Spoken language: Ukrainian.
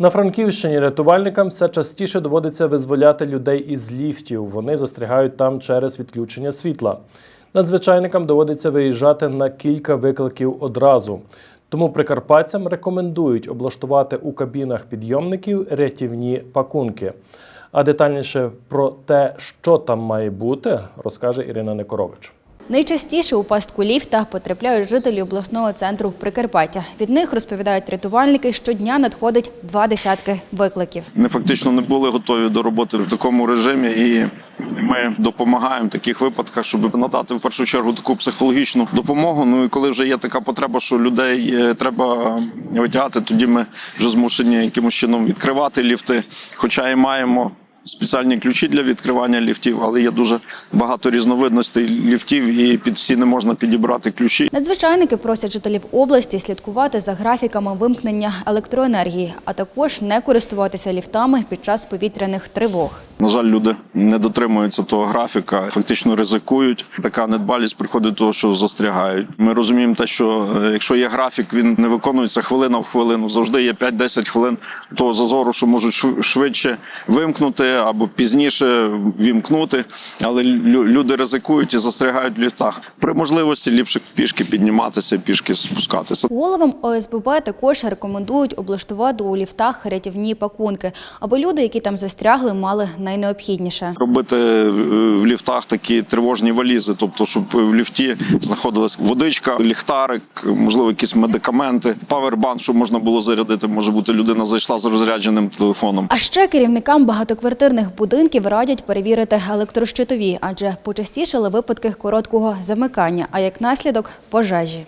На Франківщині рятувальникам все частіше доводиться визволяти людей із ліфтів. Вони застрягають там через відключення світла. Надзвичайникам доводиться виїжджати на кілька викликів одразу. Тому прикарпатцям рекомендують облаштувати у кабінах підйомників рятівні пакунки. А детальніше про те, що там має бути, розкаже Ірина Некорович. Найчастіше у пастку ліфта потрапляють жителі обласного центру Прикарпаття. Від них розповідають рятувальники, щодня надходить два десятки викликів. Ми фактично не були готові до роботи в такому режимі, і ми допомагаємо в таких випадках, щоб надати в першу чергу таку психологічну допомогу. Ну і коли вже є така потреба, що людей е, треба витягати, тоді ми вже змушені якимось чином відкривати ліфти. Хоча і маємо. Спеціальні ключі для відкривання ліфтів, але є дуже багато різновидностей ліфтів, і під всі не можна підібрати ключі. Надзвичайники просять жителів області слідкувати за графіками вимкнення електроенергії, а також не користуватися ліфтами під час повітряних тривог. На жаль, люди не дотримуються того графіка, фактично ризикують. Така недбалість приходить до того, що застрягають. Ми розуміємо те, що е, якщо є графік, він не виконується хвилина в хвилину. Завжди є 5-10 хвилин того зазору, що можуть швидше вимкнути або пізніше вімкнути. Але лю- люди ризикують і застрягають в ліфтах. При можливості ліпше пішки підніматися, пішки спускатися. Головам ОСББ також рекомендують облаштувати у ліфтах рятівні пакунки, аби люди, які там застрягли, мали найнеобхідніше. Робити е, в ліфтах такі тривожні валізи, тобто, щоб в ліфті знаходилась водичка, ліхтарик, можливо, якісь медикаменти, павербанк, щоб можна було зарядити. Може бути, людина зайшла з розрядженим телефоном. А ще керівникам багатоквартирних будинків радять перевірити електрощитові, адже почастішали випадки короткого замикання, а як наслідок пожежі.